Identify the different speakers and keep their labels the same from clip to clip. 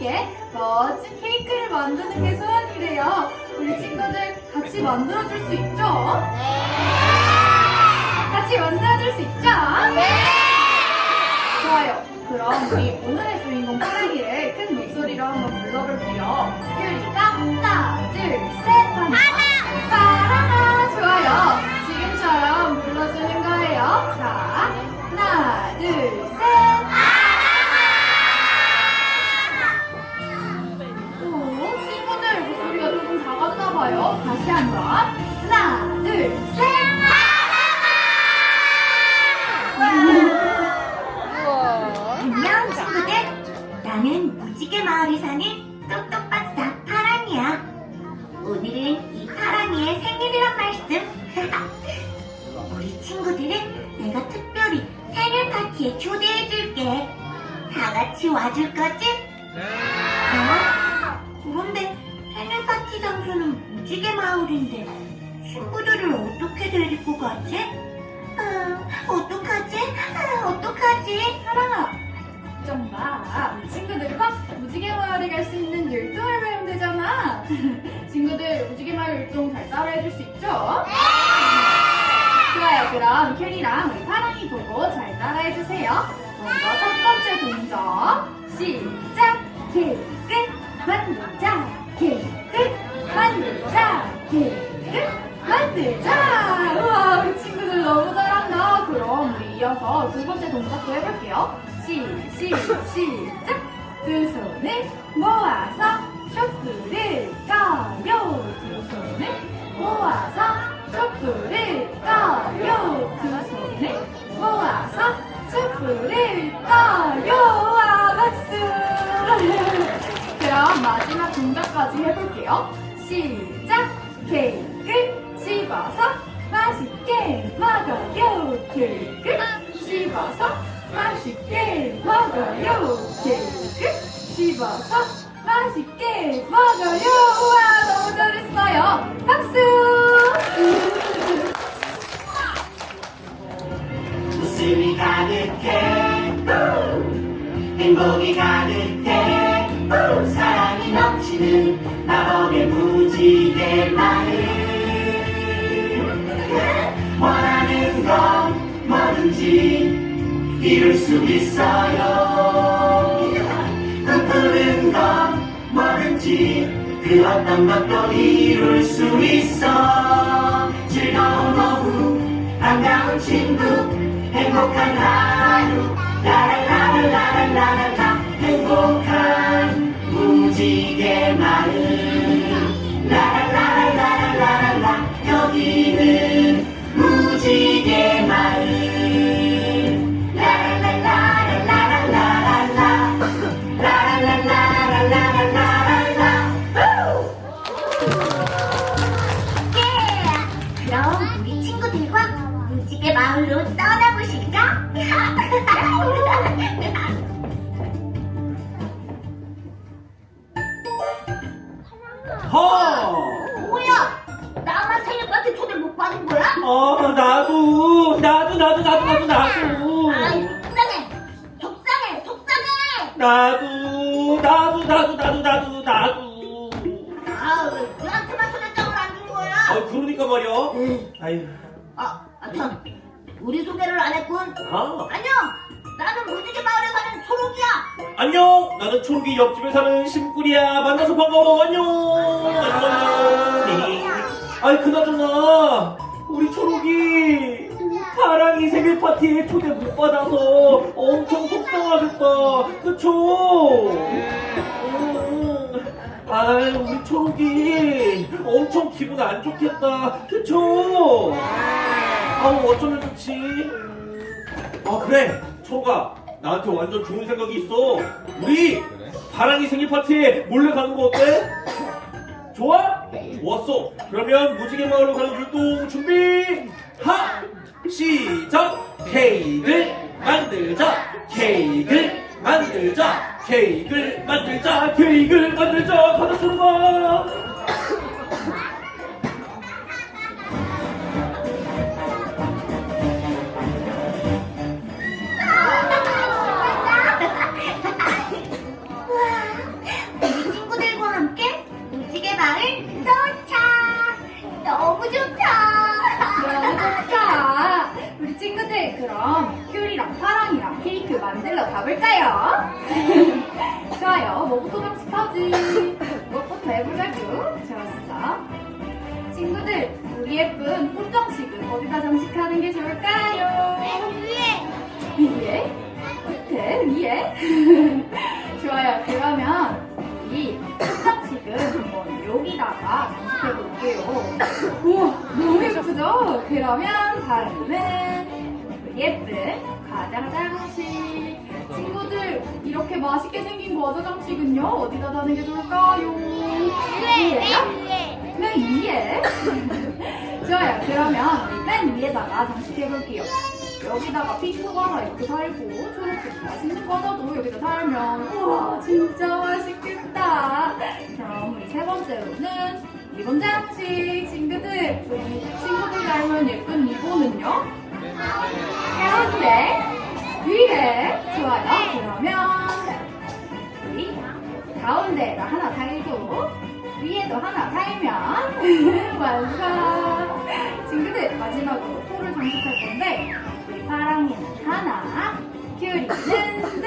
Speaker 1: 함께 멋진 케이크를 만드는 게 소원이래요. 우리 친구들 같이 만들어줄 수 있죠? 같이 만들어줄 수 있죠? 좋아요. 그럼 우리 오늘의 주인공 파랑이를 큰 목소리로 한번 불러볼게요. 유리가 하나, 둘, 셋 하면 파랑아 좋아요. 지금처럼 불러주는 거예요. 자, 하나, 둘, 셋. 봐요. 다시 한 번. 하나, 둘, 셋.
Speaker 2: 안녕 친구들 나는 무지개 마을에 사는 똑똑박사 파랑이야 오늘은 이 파랑이의 생일이란 말씀 우리 친구들은 내가 특별히 생일 파티에 초대해줄게 다 같이 와줄 거지? 어? 그런데 생일 파티 장소는 무지개 마을인데 친구들을 어떻게 데리고 가지? 아, 어떡하지? 아, 어떡하지?
Speaker 1: 사랑아, 걱정 마. 우리 친구들과 무지개 마을에 갈 수 있는 율동을 배우면 되잖아. 친구들 무지개 마을 율동 잘 따라해줄 수 있죠? 좋아요. 그럼 캐리랑 우리 파랑이 보고 잘 따라해주세요. 먼저 첫 번째 동작. 시작. 케이크 만들자. 케이크 만들자. 케이크 만들자. 우와, 우리 친구들 너무 잘한다. 그럼 우리 이어서 두 번째 동작도 해볼게요. 시, 시, 시작. 두 손을 모아서 쇼크를 까요. 두 손을 모아서 쇼크를 까요. 두 손을 모아서 쇼크를 까요. 와, 박수. 그럼 마지막 동작까지 해볼게요. 시작! 케이크 씹어서 맛있게 먹어요. 케이크 씹어서 맛있게 먹어요. 케이크 씹어서 맛있게 먹어요. 우와, 너무 잘했어요. 박수!
Speaker 3: 웃음이 가득해 행복이 가득해 건 뭐든지 이룰 수 있어요. 꿈꾸는 건 뭐든지 그 어떤 것도 이룰 수 있어. 즐거운 오후 반가운 친구 행복한 하루. 라라라라라라라 행복한 무지개 마을. 라라라라라라라 여기는 무
Speaker 2: 예! 우리 친구들과 마을로 떠나보실까?
Speaker 4: 나도, 나도, 나도, 나도, 나도, 나도.
Speaker 2: 아우 너한테만 초대장을 안 준 거야?
Speaker 4: 아, 그러니까 말이야. 아유,
Speaker 2: 아, 아, 참. 우리 소개를 안 했군.
Speaker 4: 아,
Speaker 2: 안녕. 나는 무지개 마을에 사는 초록이야.
Speaker 4: 안녕. 나는 초록이 옆집에 사는 심꿀이야. 만나서 반가워. 안녕. 안녕, 안녕. 네. 아이, 그나저나, 우리 초록이 파랑이 생일 파티에 초대 못 받아서 엄청 속상하겠다. 그쵸? 음, 아이, 우리 초록이 엄청 기분 안 좋겠다. 그쵸? 아우, 어쩌면 좋지? 아, 그래. 초록아, 나한테 완전 좋은 생각이 있어. 우리 파랑이 생일 파티에 몰래 가는 거 어때? 좋아? 좋았어. 그러면 무지개 마을로 가는 율동 준비. 하! 시작! 케이크 만들자! 케이크 만들자! 케이크 만들자! 케이크 만들자! 받았습니다!
Speaker 2: 우리 친구들과 함께 무지개 마을 도착! 너무 좋다!
Speaker 1: 친구들 그럼 큐리랑 파랑이랑 케이크 만들러 가볼까요? 좋아요 뭐부터 방식하지? 무엇부터 해보자고? 좋았어 친구들 우리 예쁜 꽃장식은 어디다 장식하는 게 좋을까요? 위에 위에? 밑에? 위에? 좋아요 그러면 우리 꽃장식은 한번 여기다가 장식해볼게요 우와 너무 예쁘다 그러면 다음은 예쁜 과자 장식. 친구들, 이렇게 맛있게 생긴 과자 장식은요, 어디다 다는 게 좋을까요? 위에요? 맨 위에? 좋아요. 그러면 맨 위에다가 장식해 볼게요. 여기다가 핑크 과자 이렇게 달고 초록색 맛있는 과자도 여기다 달면 우와 진짜 맛있겠다. 그럼 우리 세 번째로는 리본 장식 친구들 친구들 닮은 예쁜 리본은요 가운데 위에 좋아요. 그러면 우리 가운데에다 하나 달고 위에도 하나 달면 완성. 친구들 마지막으로 토를 장식할 건데 우리 파랑이는 하나, 큐리는 두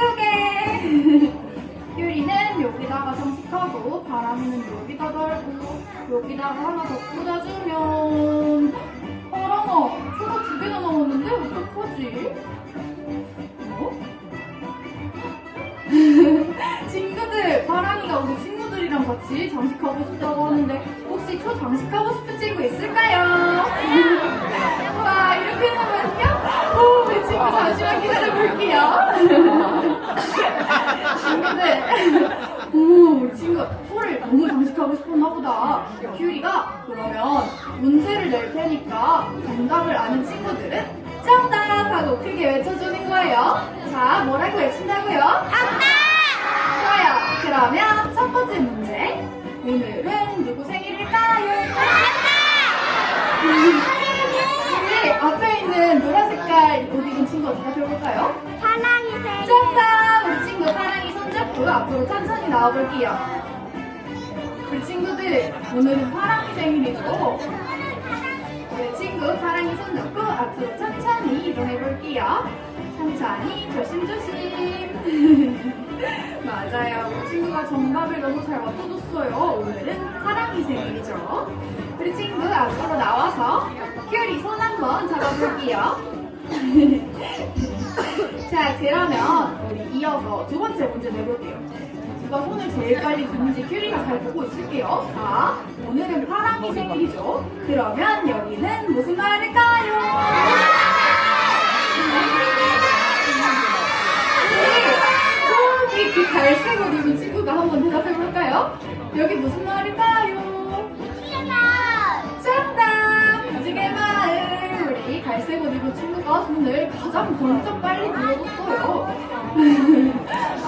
Speaker 1: 장식하고 파랑이는 여기다 달고 여기다가 하나 더 꽂아주면 파랑아 초가 두 개나 나왔는데 어떡하지? 어? 친구들, 파랑이가 우리 친구들이랑 같이 장식하고 싶다고 하는데 혹시 초 장식하고 싶은 친구 있을까요? 와, 이렇게 하면요? 오, 우리 친구 잠시만 기다려볼게요. 친구들, 오, 우리 친구 초를 너무 장식하고 싶었나 보다. 큐리가 그러면 문제를 낼 테니까 정답을 아는 친구들은 정답 하고 크게 외쳐주는 거예요. 자, 뭐라고 외친다고요? 좋아요. 그러면 첫 번째 문제. 오늘은 누구 생일일까요? 우리 앞에 있는 노란 색깔 옷 입은 친구 어떻게 해볼까요? 정답! 앞으로 천천히 나와볼게요. 우리 친구들, 오늘은 파랑이 생일이죠? 우리 친구 파랑이 손잡고 앞으로 천천히 이동해볼게요. 천천히, 조심조심. 맞아요. 우리 친구가 정답을 너무 잘 맞춰줬어요. 오늘은 파랑이 생일이죠. 우리 친구 앞으로 나와서 큐리 손 한번 잡아볼게요. 자, 그러면 이어서 두 번째 문제 내볼게요. 누가 손을 제일 빨리 드는지 큐리가 잘 보고 있을게요. 자, 오늘은 파랑이 생일이죠. 그러면 여기는 무슨 말일까요? 저기 그 갈색 옷 입은 친구가 한번 대답해볼까요? 여기 무슨 말일까요? 정답! 무지개 마을! 우리 갈색 옷 입은 친구가 손을 가장 번쩍 빨리 들어줬어요.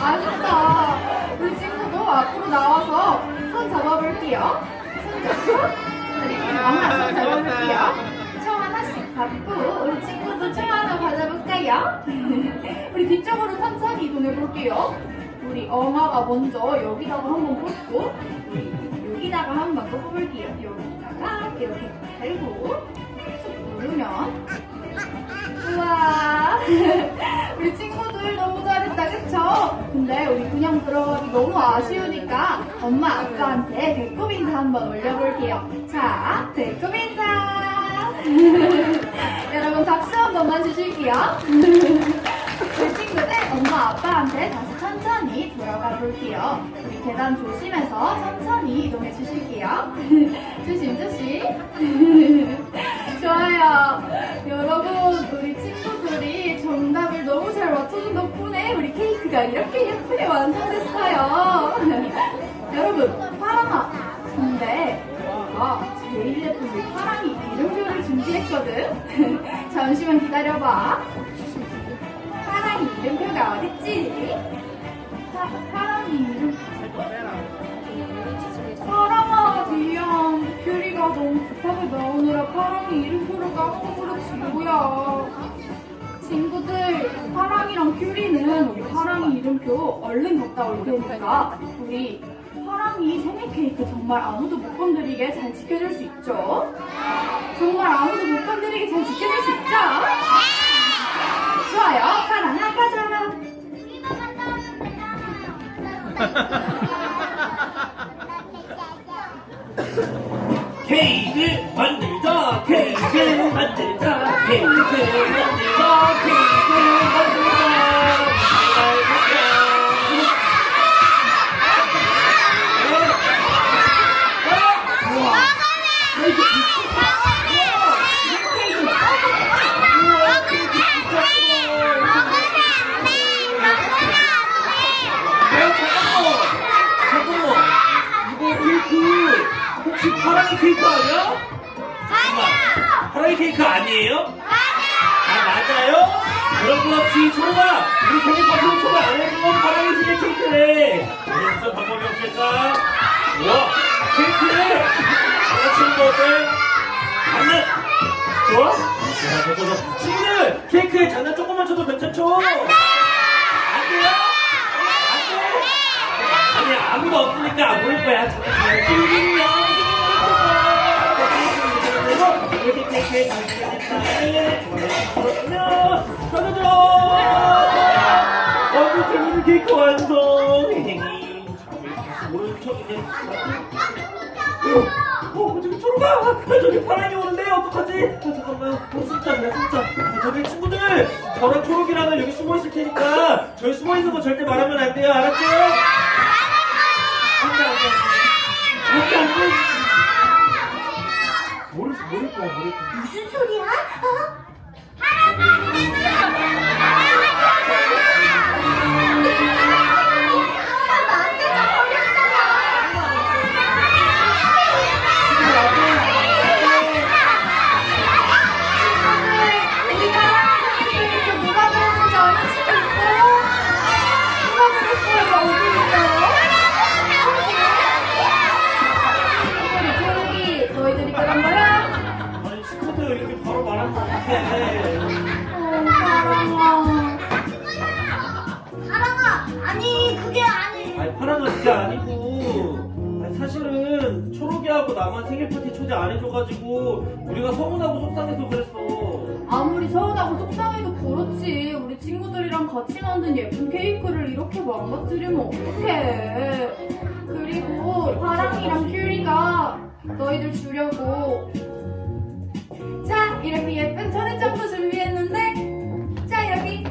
Speaker 1: 아쉽다. 우리 친구도 앞으로 나와서 손 잡아볼게요. 손 잡고, 우리 엄마 손 잡아볼게요. 총 하나씩 잡고, 우리 친구도 총 하나 받아볼까요? 우리 뒤쪽으로 천천히 이동해볼게요. 우리 엄마가 먼저 여기다가 한번 뽑고, 우리 여기다가 한번 또 뽑을게요. 여기다가 이렇게 달고, 쑥 누르면, 우와. 우리 친구들 너무 잘했다 그쵸? 근데 우리 그냥 들어가기 너무 아쉬우니까 엄마 아빠한테 배꼽 인사 한번 올려볼게요. 자 배꼽 인사. 여러분 박수 한 번만 주실게요. 우리 친구들 엄마 아빠한테 다시 천천히 돌아가 볼게요. 우리 계단 조심해서 천천히 이동해 주실게요. 조심조심 좋아요. 여러분, 우리 친구들이 정답을 너무 잘 맞춰준 덕분에 우리 케이크가 이렇게 예쁘게 완성됐어요. 여러분, 파랑아. 근데 내가 제일 예쁜 우리 파랑이 이름표를 준비했거든. 잠시만 기다려봐. 파랑이 이름표가 어딨지? 파, 파랑이 이름 파 급하게 나오느라 파랑이 이름표를 까먹어서 친구야 친구들 파랑이랑 큐리는 우리 파랑이 이름표 얼른 갔다 올 테니까 우리 파랑이 생일 케이크 정말 아무도 못 건드리게 잘 지켜줄 수 있죠? 정말 아무도 못 건드리게 잘 지켜줄 수 있죠? 좋아요. 파랑아 가자
Speaker 4: 케이크 만들자 케이크 만들자 케이크 만들자 케이크 잠깐만 잠깐만 이거 케이크 혹시 파랑이 케이크 아니야? 잠깐만 파랑이 케이크 아니에요? 아 맞아요? 그럼 그렇지 초롱아 우리 생일 파티로 초대 안 해주면 파랑이 생일 케이크래 우리 진짜 방법이 없을까? 와 케이크래 장난치는 거 어때? 장난 좋아? 좋아 친구들 케이크에 장난 조금만 쳐도 괜찮죠? 안 돼요? 안 돼? 아니 아무도 없으니까 안 보일 거야 케이크에 재밌는 케이크 완성 모르는 척이네 어, 저기 초록아! 아, 저기 파랑이 오는데 어떡하지? 아, 잠깐만, 어, 숨자네, 숨자. 아, 저기 친구들, 저랑 초록이랑은 여기 숨어 있을 테니까 저희 숨어 있는 거 절대 말하면 안 돼요, 알았죠? 안 돼, 안 돼. 안 돼, 안 돼. 아니
Speaker 2: 그게 아니.
Speaker 4: 아니, 파랑은 그게 아니고. 아니, 사실은 초록이하고 나만 생일 파티 초대 안 해줘가지고 우리가 서운하고 속상해서 그랬어.
Speaker 1: 아무리 서운하고 속상해도 그렇지. 우리 친구들이랑 같이 만든 예쁜 케이크를 이렇게 망가뜨리면 어떡해. 그리고 파랑이랑 큐리가 너희들 주려고. 자, 이렇게 예쁜 초대장도 준비했는데. 자, 여기.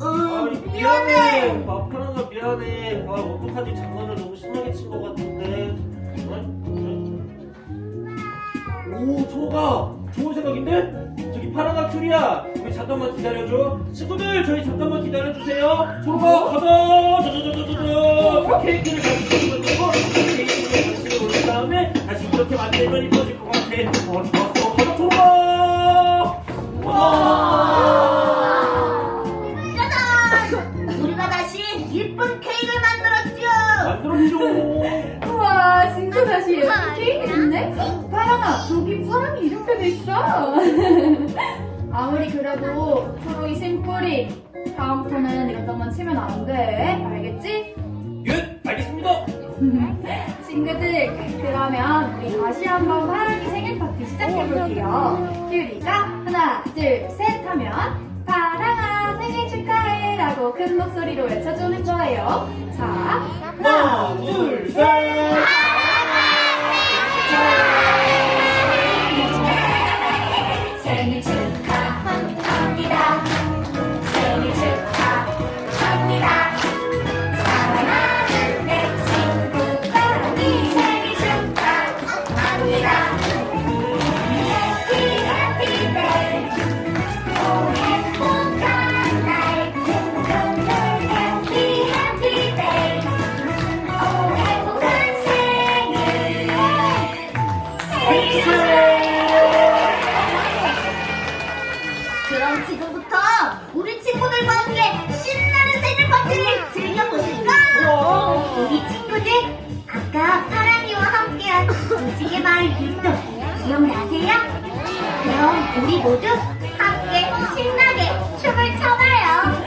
Speaker 4: 아니 미안해. 아 파랑아 미안해. 아 어떡하지? 장난을 너무 심하게 친 것 같은데. 어? 오 초가 좋은 생각인데? 저기 파랑아 큐리야. 우리 잠깐만 기다려줘. 친구들
Speaker 2: 예쁜 케이크를 만들었죠.
Speaker 4: 만들어줘
Speaker 1: 우와, 진짜 다시 예쁜 케이크 있네? 파랑아, 저기 사람이 이렇게 돼 있어. 아무리 그래도 초록이 심뿌리. 다음부터는 이것저것 치면 안 돼. 알겠지?
Speaker 4: 예 알겠습니다
Speaker 1: 친구들, 그러면 우리 다시 한번 파랑이 생일 파티 시작해 볼게요. 큐리가 하나, 둘, 셋 하면 생일 축하해 라고 큰 목소리로 외쳐주는 거예요. 자,
Speaker 4: 하나 둘 셋
Speaker 2: 무지개 마을 율동 기억나세요? 그럼 우리 모두 함께 신나게 춤을 춰봐요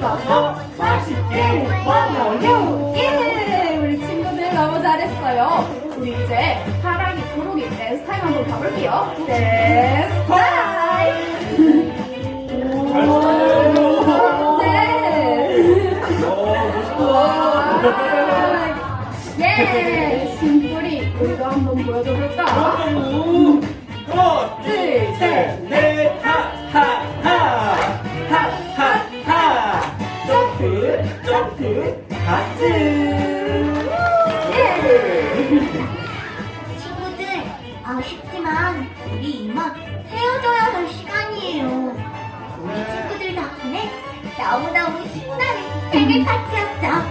Speaker 4: 씹어서 맛있게 먹어요
Speaker 1: 예! 우리 친구들 너무 잘했어요. 우리 이제 파랑이 초록이 댄스 타임 한번 가볼게요. 댄스 타임! 네!
Speaker 4: 어,
Speaker 1: 예! 심뿌리
Speaker 2: 친구들, 아쉽지만 우리 이만 헤어져야 할 시간이에요. 우리 친구들 덕분에 너무너무 신나는 생일 파티였어.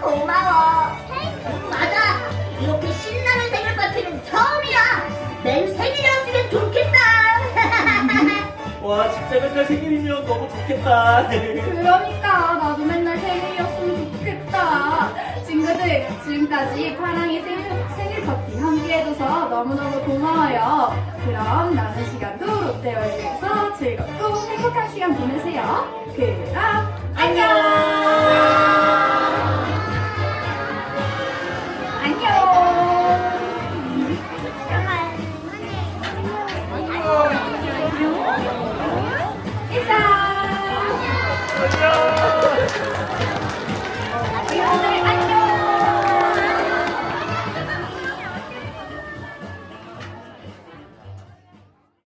Speaker 2: 고마워. 맞아. 이렇게 신나는 생일 파티는 처음이야. 매일 생일이었으면 좋겠다.
Speaker 4: 와, 진짜 맨날 생일이면 너무 좋겠다.
Speaker 1: 그러니까 나도 맨날 좋겠다. 친구들 지금까지 파랑이 생일, 생일 파티 함께해줘서 너무너무 고마워요. 그럼 남은 시간도 롯데월드에서 즐겁고 행복한 시간 보내세요. 그럼
Speaker 4: 안녕.